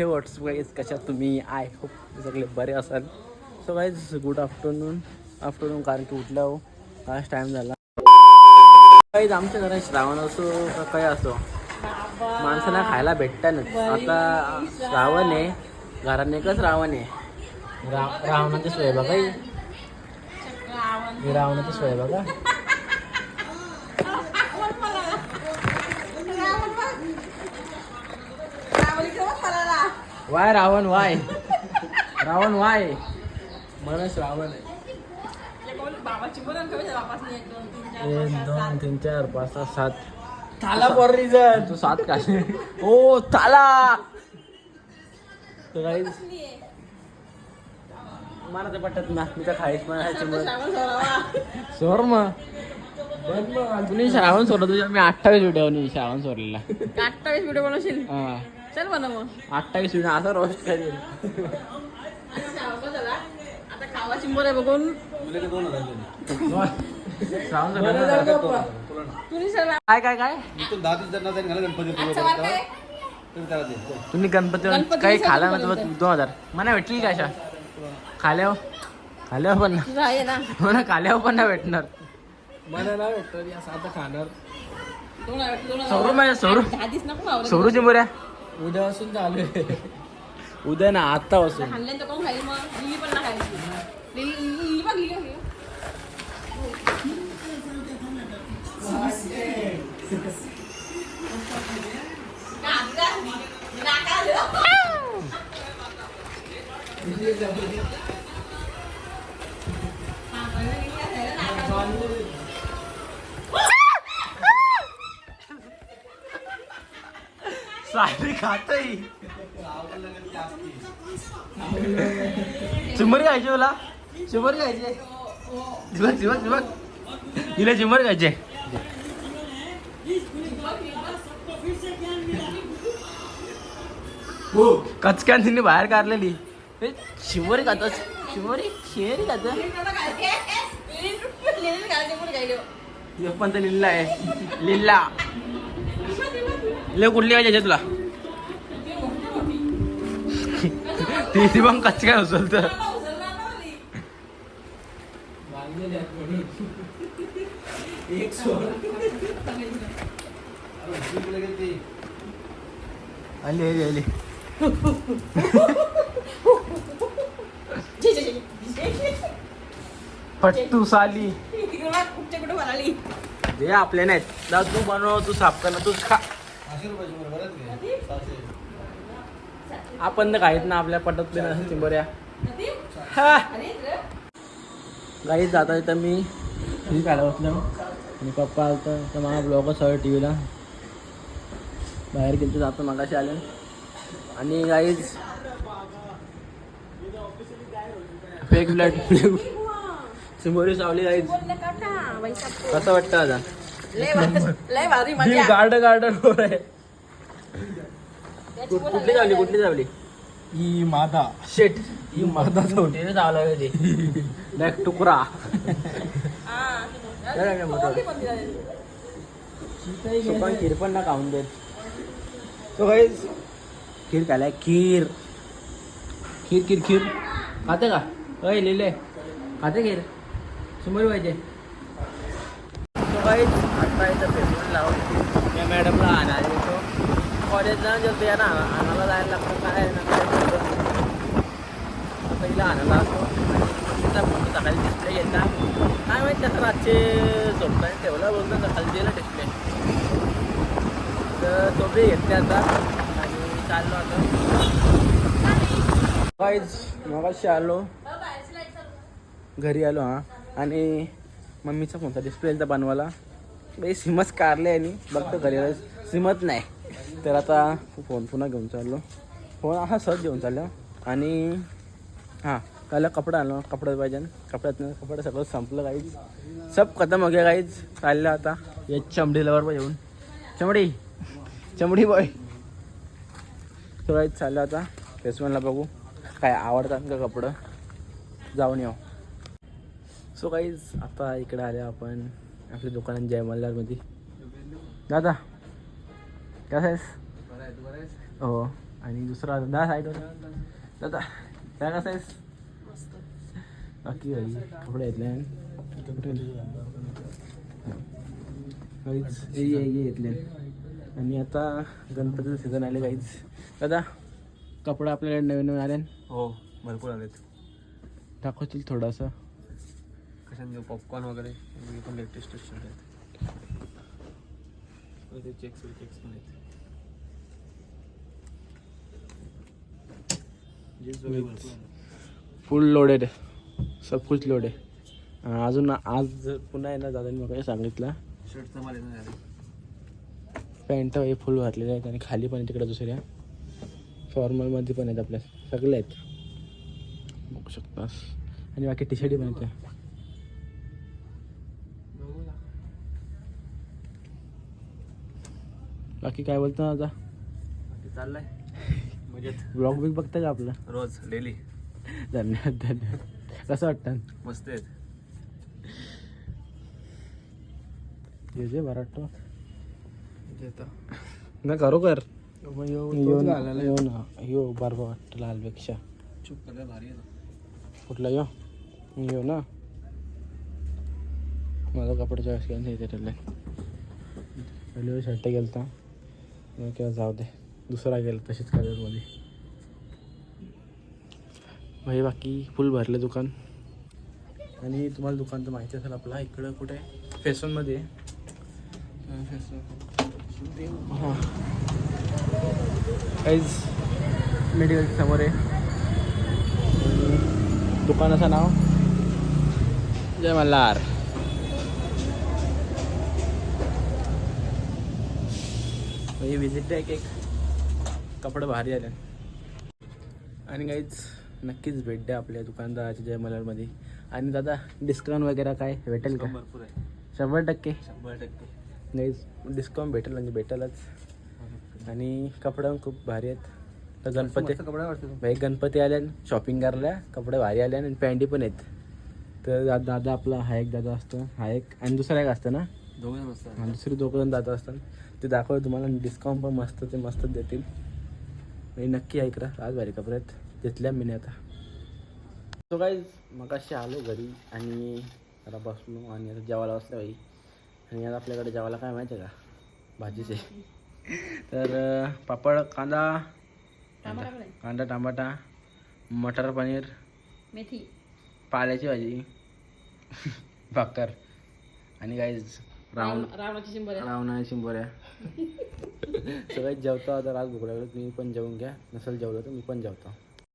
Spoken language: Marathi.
हे व्हॉट्सअप गाईज कशा तुम्ही? आय होप सगळे बरे असाल. So guys good afternoon afternoon कारण की उठला हो. आज टाईम झाला. गाईज आमच्या घरात श्रावण असो का काय असो माणसाला खायला भेटतानच आता श्रावण आहे. घरात एकच रावण आहे. रा रावणाची सोय बघा ही. ही रावणाची सोय बघा वाय रावण वाय. रावण वाय. मनस रावण आहे. एक दोन तीन चार पाच सहा सात. थाला फॉर रिझन तू सात का? ओ ताला तर काही मला ते पटत ना. मी तर खायच पण सोर मग. तुम्ही श्रावण सोडलं तुझ्या मी अठ्ठावीस व्हिडिओ श्रावण सोडलेला. अठ्ठावीस व्हिडिओ बनवशील? हा. चल बनव मग. अठ्ठावीस व्हिडिओ असा रोस्ट करेल आता खावा चिंबर आहे बघून सर काय काय तुम्ही गणपती काही खाला ना दोन हजार. मला भेटली का अशा? खाल्यावर खाल्यावर पण ना. तुझा आहे ना. हो ना खाल्यावर पण नाही भेटणार. मला नाही असं आता खाणार. सौरू माझ्या सौरू दहा दिवस बोऱ्या उद्यापासून चालू आहे. उद्या ना आता बसून खाल्ल्यानंतर कोण खाईल मग लिली पण ना खायची लिली लिली बघ लिली बघ. सायरी खातही चिंबर खायची मला चिंबर खायचे? दिवस दिवस तिला चिंबर खायचे कचक्यान तिने बाहेर काढलेली. शिवरी खात शिवरी शेरी खात. पण तर लिल्ला आहे. लिल्ला. ले कुठली पाहिजे तुला. ती ती पण कच्ची काय उचल तर एक सोड. आली आली आली. पट्टू साली. तिकडे बघ, कुठच्या कुठे म्हणाली जे आपले नाहीत तू बनव तू साफ कर ना तूच खा. आपण तर काहीत ना आपल्या पटत नाही चिंबऱ्या. हा. गाईत जाता येतं मी. घरी काढा बसलो आणि पप्पा आलता. तर मला ब्लॉगच हवं टी व्हीला बाहेर गेलं जातो मागाशी आले. आणि गाईज फेक ब्लड सिंबोरी सावली गाईज ना. कसं वाटतं आता? लय भारी- लय भारी मजा. गार्ड गार्डन वर आहे. त्याची कुठली चावली कुठली चावली ही मादा. शेट ही मर्दा चौटीने चावला कधी डायरेक्ट तुकरा हा. काय काय मोठं? कोणती कोणती झाली? पण खीर पण ना खाऊन देत तो गाईज खीर खायलाय खीर. खीर खीर खीर. खाते का? अय लिहिले खाते खीर? शंभर पाहिजे. आता इथं फेसबुक लावून या मॅडमला आणायला येतो. कॉलेजला जर या ना आणायला जायला लागतं काय ना. पहिला आणायला असतो आणि तिचा फोटो टाकायला डिस्प्ले घेता काय माहिती त्याचं रातचे झोपताना ठेवला बोलतो खाली दिला डिस्प्ले तर तो बी घेतले आता. आणि चाललो आता. काहीच मगाशी आलो. घरी आलो हां. आणि मम्मीचा फोनचा डिस्प्ले तर बनवायला. बाई सिमच काढले आणि बघतो घरी सिमच नाही. तर आता फोन पुन्हा घेऊन चाललो. फोन हा सहज घेऊन चाललो. आणि हां त्याला कपडा आणलो. कपडा पाहिजे. कपड्यात कपडा सगळं संपलं काहीच सब खतम हो वगैरे काहीच चाललं आता. या चमडी लवर पण येऊन. चमडी. चमडी बॉय तो काहीच चाललं आता. फेसवनला बघू. काय आवडतात का कपडं? जाऊन येऊ. सो काहीच आता इकडे आले आपण आपल्या दुकानात जय मल्हारमध्ये दादा कसं आहेस? हो आणि दुसरा दा साईडवर दादा काय कसं आहेस? बाकी भाई कपडे घेतले काहीच हे हे हे घेतले आणि आता गणपतीचं सीझन आले काहीच दादा कपडे आपल्याला नवीन नवीन आले हो भरपूर आलेत. दाखवतील थोडंसं? कशाने पॉपकॉर्न वगैरे? पण लेटेस्ट शर्ट आहेत ते चेक्स चेक्स पण आहेत. फुल लोडेड सब कुछ लोड आहे. अं, अजून आज जर पुन्हा येणार दादा मग सांगितलं? शर्टचा माल येणार पॅन्ट हे फुल घातलेले आहेत आणि खाली पण तिकडे दुसऱ्या. फॉर्मलमध्ये पण आहेत आपल्या. सगळे आहेत. बघू शकतास. आणि बाकी टी शर्टी पण आहेत. बाकी काय बोलतो ना आता चाललंय. मजेत. ब्लॉग बिग बघता का आपलं? रोज डेली धन्यवाद धन्यवाद. कसं वाटतं? मस्त आहेत. ये जे बरं वाटतं. ना खरोखर यो ना यो ना. यो बरं वाटतं लालपेक्षा. चुप कलर भारी कुठला यो यो ना. माझा कपडा चॉईस केला नाही त्याच्यातले पहिले शर्ट गेलता. किंवा जाऊ दे. दुसरा गेला तशीच कलरमध्ये भाई बाकी फुल भरले दुकान. आणि तुम्हाला दुकान तर माहिती असेल आपला इकडं कुठे? फॅशनमध्ये हां काहीच मेडिकल समोर आहे. दुकानाचं नाव? जय मल्हार. हे विजिट आहे एक कपडे भारी आले. आणि काहीच नक्कीच भेट द्या आपल्या दुकानदाराच्या जय मल्हारमध्ये. आणि दादा डिस्काउंट वगैरे काय भेटेल का? भरपूर आहे. शंभर टक्के. शंभर टक्के. नाहीच डिस्काउंट भेटेल म्हणजे भेटेलच. आणि कपडे खूप भारी आहेत. तर गणपती भाई गणपती आल्या शॉपिंग करायला कपडे भारी आले आणि पॅन्टी पण आहेत. तर दादा आपला हा एक दादा असतो हा एक आणि दुसरा एक असतं ना? दोघे. आणि दुसरी दोघं दादा असतात. ते दाखवलं तुम्हाला डिस्काउंट पण मस्त ते मस्तच देतील. आणि नक्की ऐकरा आज भारी कपडे आहेत. घेतल्या मी आता. तो काही मग अशी आलो घरी आणि जरा बसलो आणि आता जेवायला बसलो भाई आणि आता आपल्याकडे जेवायला काय माहिती आहे का? भाजीचे. तर पापड कांदा. कांदा टमाटा मटर पनीर मेथी. पाल्याची भाजी भाकर. आणि काही रावण रावणाची शिंबर आहे रावणा शिंबोऱ्या. सगळ्यात जेवतो आता राज भूक लागली तुम्ही पण जेवून घ्या. नसेल जेवलं तर मी पण जेवतो.